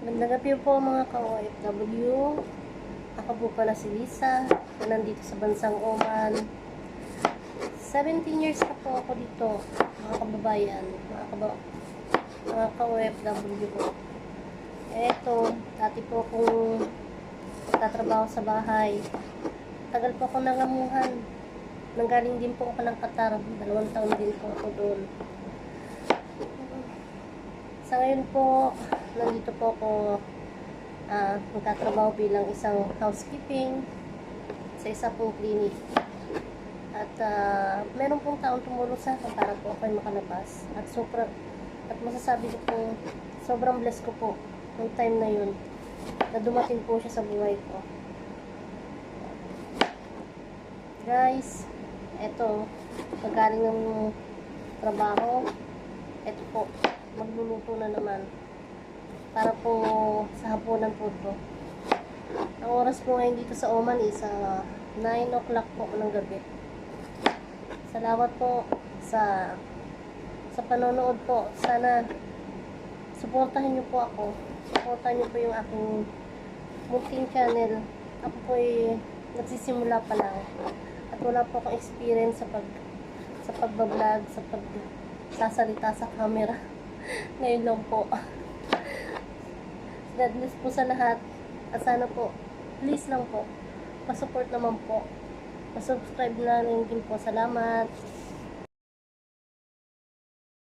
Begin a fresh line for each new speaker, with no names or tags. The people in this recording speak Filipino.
Magandang gabi po mga ka-OFW. Ako po pala si Lisa. Ako nandito sa bansang Oman. 17 years na po ako dito, mga kababayan, mga, kaba mga ka-OFW po. Eto, dati po akong nagtatrabaho sa bahay. Tagal po ako nangamuhan. Nanggaling din po ako ng Qatar. Dalawang taon din po ako doon. Sa ngayon po, nandito po ako ah, magtatrabaho bilang isang housekeeping sa isa pong clinic. At ah, meron pong taong tumulong sa akin para po ako ay makalabas. At sobra, at masasabi ko po, sobrang blessed ko po ng time na yun na dumating po siya sa buhay ko. Guys, eto, paggaling ng trabaho, eto po, magluluto na naman. Para po sa hapunan po to. Ang oras po ngayon dito sa Oman is ah, 9 o'clock po ng gabi. Salamat po sa sa panonood po. Sana suportahan niyo po ako. Suportahan niyo po yung aking munting channel. Ako po ay nagsisimula pa lang. At wala po akong experience sa pag sa pagbablog, sa pag sasalita sa camera. Ngayon lang po. God bless po sa lahat. At sana po, please lang po, pasupport naman po. Pasubscribe na rin din po. Salamat.